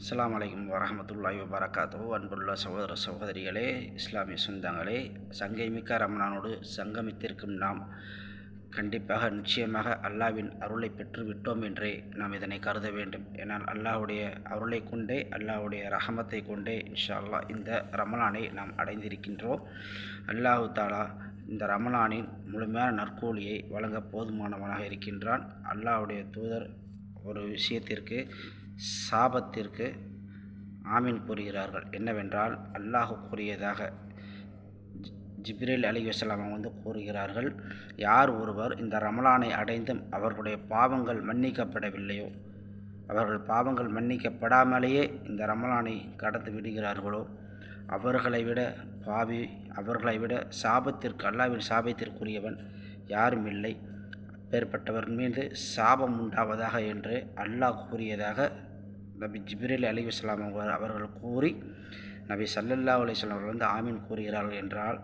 அஸ்லாம் வலைக்கம் வரஹமத்துல்லாஹி வரகாத்தோ அன்புள்ள சகோதர சகோதரிகளே இஸ்லாமிய சொந்தங்களே சங்கைமிக்க ரமணானோடு சங்கமித்திருக்கும் நாம் கண்டிப்பாக நிச்சயமாக அல்லாவின் அருளை பெற்று விட்டோம் என்றே நாம் இதனை கருத வேண்டும். ஏனால் அல்லாஹுடைய அருளை கொண்டே அல்லாஹ்வுடைய ரஹமத்தை கொண்டே இன்ஷா அல்லாஹ் இந்த ரமலானை நாம் அடைந்திருக்கின்றோம். அல்லாஹு தாலா இந்த ரமலானின் முழுமையான நற்கூலியை வழங்க போதுமானவனாக இருக்கின்றான். அல்லாஹ்வுடைய தூதர் ஒரு விஷயத்திற்கு சாபத்திற்கு ஆமீன் கூறுகிறார்கள். என்னவென்றால் அல்லாஹ் கூறியதாக ஜி- அலி வசலாம் வந்து கூறுகிறார்கள் யார் ஒருவர் இந்த ரமலானை அடைந்தும் அவர்களுடைய பாவங்கள் மன்னிக்கப்படவில்லையோ அவர்கள் பாவங்கள் மன்னிக்கப்படாமலேயே இந்த ரமலானை கடந்து விடுகிறார்களோ அவர்களை விட பாவி அவர்களை விட சாபத்திற்கு அல்லாவின் சாபத்திற்குரியவன் யாரும் இல்லை. அப்பேற்பட்டவர் மீது சாபம் உண்டாவதாக என்று அல்லாஹ் கூறியதாக நபி ஜிப்ரில் அலி வஸ்லாம் அவர்கள் கூறி நபி சல்லல்லா அலிஸ்லாம் அவர்கள் வந்து ஆமீன் கூறுகிறார்கள் என்றால்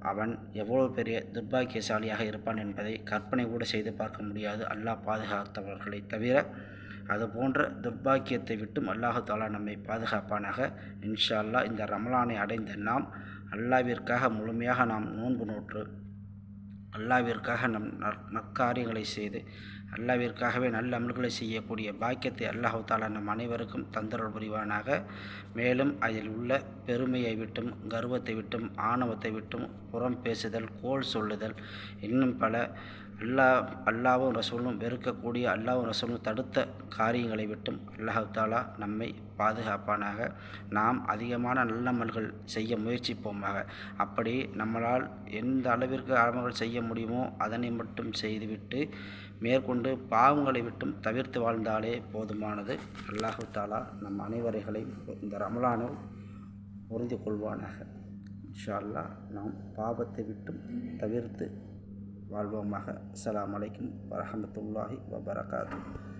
அவன் எவ்வளோ பெரிய துர்பாக்கியசாலியாக இருப்பான் என்பதை கற்பனை கூட செய்து பார்க்க முடியாது. அல்லாஹ் பாதுகாத்தவர்களை தவிர அதுபோன்ற துர்பாக்கியத்தை விட்டும் அல்லாஹு தாலா நம்மை பாதுகாப்பானாக. இன்ஷா அல்லாஹ் இந்த ரமலானை அடைந்த நாம் அல்லாவிற்காக முழுமையாக நாம் நோன்பு நோற்று அல்லாவிற்காக நம் நற்- நற்காரியங்களை செய்து அல்லாவிற்காகவே நல்ல அமல்களை செய்யக்கூடிய பாக்கியத்தை அல்லாஹு தாலா நம் அனைவருக்கும் தந்தரல் புரிவானாக. மேலும் அதில் உள்ள பெருமையை விட்டும் கர்வத்தை விட்டும் ஆணவத்தை விட்டும் புறம் பேசுதல் கோல் சொல்லுதல் இன்னும் பல அல்லா அல்லாவும் ரசூலும் வெறுக்கக்கூடிய அல்லாவும் ரசூலும் தடுத்த காரியங்களை விட்டும் அல்லாஹு தாலா நம்மை பாதுகாப்பானாக. நாம் அதிகமான நல்லமல்கள் செய்ய முயற்சிப்போமாக. அப்படி நம்மளால் எந்த அளவிற்கு அமல்கள் செய்ய முடியுமோ அதனை மட்டும் செய்துவிட்டு மேற்கொண்டு பாவங்களை விட்டும் தவிர்த்து வாழ்ந்தாலே போதுமானது. அல்லாஹு தாலா நம் அனைவரைகளையும் இந்த ரமலானில் புரிந்து கொள்வானாக. இன்ஷா அல்லாஹ் நாம் பாவத்தை விட்டும் தவிர்த்து வாழ்வோமாக. அஸ்ஸலாமு அலைக்கும் வரமத்துல்லாஹி வபரகாத்து.